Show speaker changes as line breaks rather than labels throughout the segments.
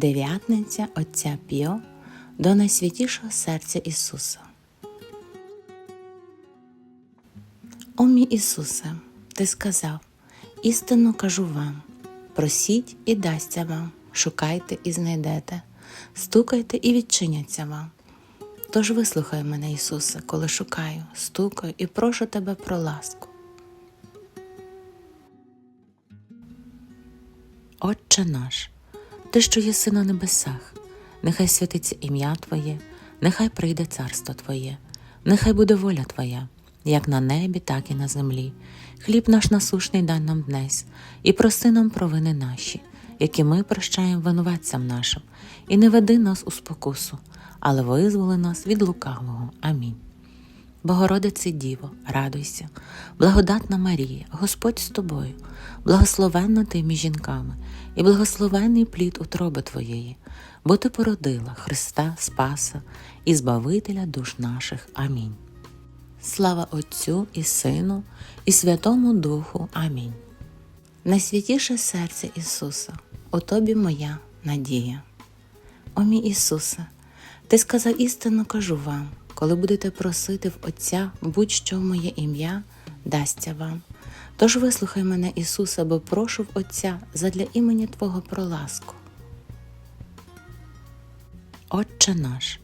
Дев'ятниця Отця Піо до Найсвятішого серця Ісуса. О мій Ісусе, Ти сказав, істинно кажу вам, просіть і дасться вам, шукайте і знайдете, стукайте і відчиняться вам. Тож вислухай мене, Ісусе, коли шукаю, стукаю і прошу Тебе про ласку. Отче наш, Ти, що єси на небесах, нехай святиться ім'я Твоє, нехай прийде царство Твоє, нехай буде воля Твоя, як на небі, так і на землі. Хліб наш насушний дай нам днесь, і проси нам провини наші, які ми прощаємо винуватцям нашим, і не веди нас у спокусу, але визволи нас від лукавого. Амінь. Богородице Діво, радуйся, благодатна Марія, Господь з тобою, благословенна ти між жінками, і благословенний плід утроби Твоєї, бо ти породила Христа Спаса і Збавителя душ наших. Амінь. Слава Отцю і Сину, і Святому Духу. Амінь. Найсвятіше серце Ісуса, у Тобі моя надія. О мій Ісусе, Ти сказав істинно кажу вам, коли будете просити в Отця будь-що в моє ім'я, дасться вам. Тож вислухай мене, Ісусе, бо прошу в Отця задля імені Твого про ласку. Отче наш,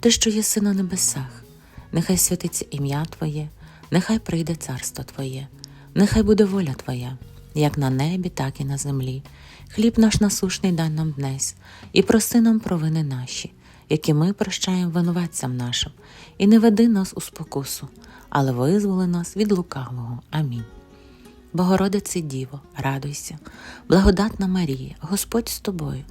Ти, що єси на небесах, нехай святиться ім'я Твоє, нехай прийде царство Твоє, нехай буде воля Твоя, як на небі, так і на землі. Хліб наш насушний дай нам днесь, і проси нам провини наші, які ми прощаємо винуватцям нашим, і не веди нас у спокусу, але визволи нас від лукавого. Амінь. Богородице Діво, радуйся, благодатна Марія, Господь з тобою,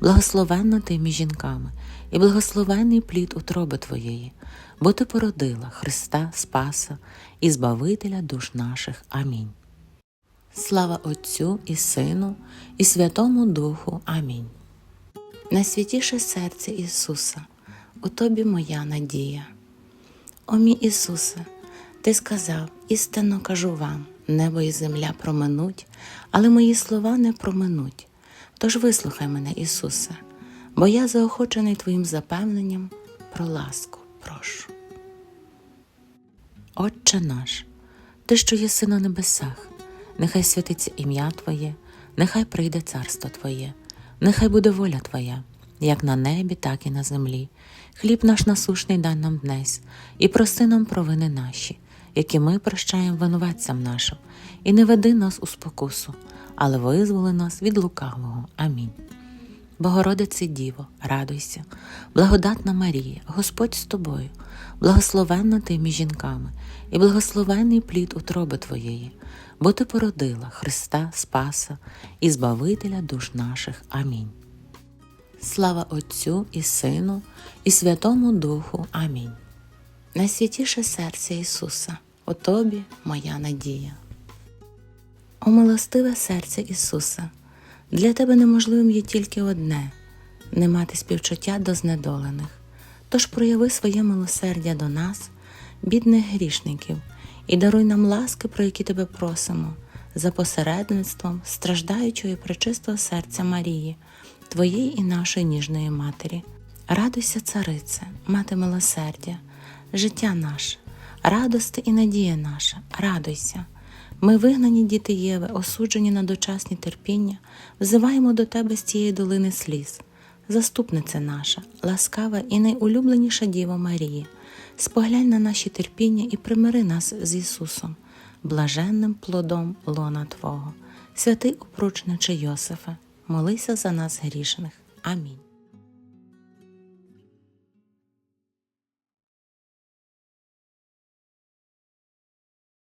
благословенна ти між жінками, і благословенний плід утроби Твоєї, бо ти породила Христа Спаса і Збавителя душ наших. Амінь. Слава Отцю і Сину, і Святому Духу. Амінь. Найсвятіше серце Ісуса, у Тобі моя надія. О мій Ісусе, Ти сказав, істинно кажу вам, небо і земля проминуть, але мої слова не проминуть. Тож вислухай мене, Ісусе, бо я заохочений Твоїм запевненням про ласку прошу. Отче наш, Ти, що єси на небесах, нехай святиться ім'я Твоє, нехай прийде царство Твоє, нехай буде воля Твоя, як на небі, так і на землі. Хліб наш насушний дай нам днесь, і проси нам провини наші, які ми прощаємо винуватцям нашим, і не веди нас у спокусу, але визволи нас від лукавого. Амінь. Богородице Діво, радуйся, благодатна Марія, Господь з тобою, благословенна ти між жінками, і благословенний плід утроби Твоєї, бо ти породила Христа Спаса і Збавителя душ наших. Амінь. Слава Отцю і Сину, і Святому Духу. Амінь. Найсвятіше серце Ісуса, у Тобі моя надія. О милостиве серце Ісуса, для Тебе неможливим є тільки одне не мати співчуття до знедолених. Тож прояви своє милосердя до нас, бідних грішників, і даруй нам ласки, про які тебе просимо, за посередництвом страждаючого і пречистого серця Марії, Твоєї і нашої ніжної Матері. Радуйся, царице, мати милосердя, життя наше, радости і надія наша, радуйся. Ми, вигнані діти Єви, осуджені на дочасні терпіння, взиваємо до Тебе з цієї долини сліз. Заступниця наша, ласкава і найулюбленіша Діва Марія, споглянь на наші терпіння і примири нас з Ісусом, блаженним плодом лона Твого. Святий опручниче Йосифе, молися за нас грішних. Амінь.